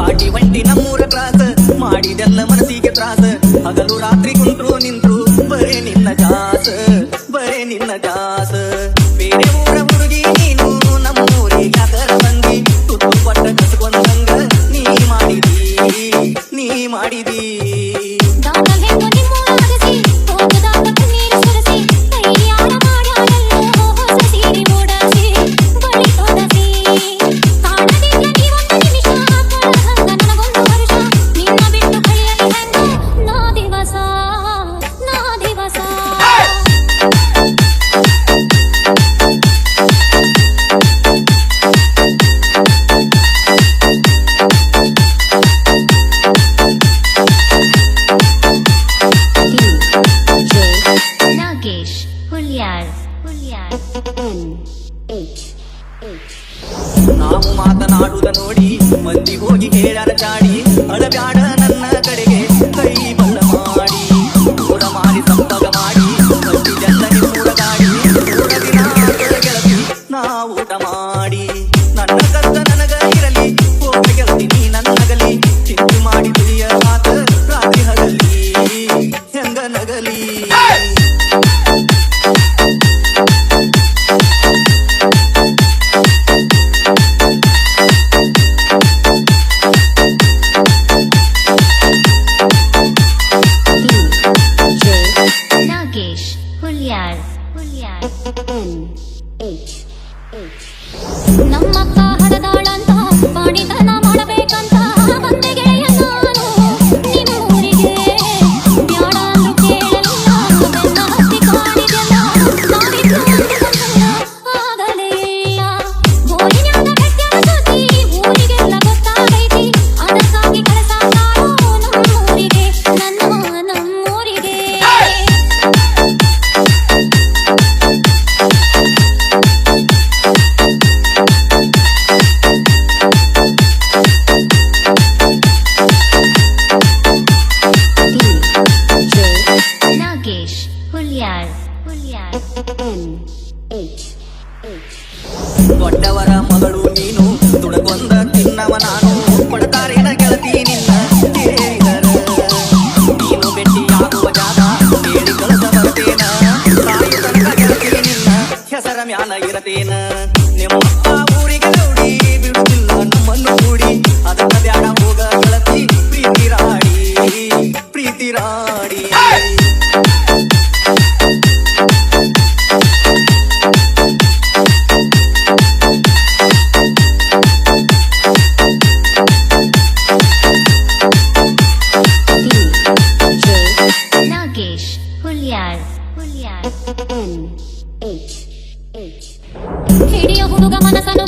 ದಾಟಿ ಒಂಟಿ ನಮ್ಮೂರ ತ್ರಾಸ. ಮಾಡಿದೆಲ್ಲ ಮನಸ್ಸಿಗೆ ತ್ರಾಸ. ಹಗಲು ರಾತ್ರಿ ಕುಂಟ್ರು ನಿಂತ್ರು, ಬರೇ ನಿನ್ನ ಜಾಸ ಬರೇ ನಿನ್ನ ಜಾಸ ಬೇರೆ ಊರ ಹುಡುಗಿ, ನೀನು ನಮ್ಮೂರಿಗೆ ಅದರ ಬಂದಿ. ತುತ್ತು ಪಟ್ಟ ಕಸ್ಕೊಂಡಂಗ ನೀ ಮಾಡಿದಿ ನೀ ಮಾಡಿದಿ. ನಾವು ಮಾತನಾಡುದ ನೋಡಿ ಮಂದಿ ಹೋಗಿ ಹೇಳ್ಯಾರ ಚಾಡಿ. ಅಳಬ್ಯಾಡ ನನ್ನ ಕಡೆಗೆ. ನಮ್ಮಕ್ಕ ಹರದಾಳಂತ ಪಾಣಿತನ ಮಾಡಬೇಕಂತ ದೊಡ್ಡವರ ಮಗಳು ನೀನು ತುಡಕೊಂದ ತಿನ್ನವ ನಾನು. ಕೊಡ್ತಾರೇನ ಗೆಳತಿ ನಿನ್ನ ನೀನು ಭೇಟಿಯಾಗುವ ಜಾಗ ಹೇಳಿ ಕಳೆದ ಬರ್ತೇನ ತಾಯಿ ತನಕ ಗೆಳತಿ ನಿನ್ನ, ಹೆಸರ ಮ್ಯಾಲ ಇರತೇನ. ನಿಮ್ಮ ಊರಿಗೆ ನೋಡಿ ಬಿಡುತ್ತಿಲ್ಲ ನಮ್ಮನ್ನು ಕೂಡಿ Julian. N H H. Video Huruga Manasana.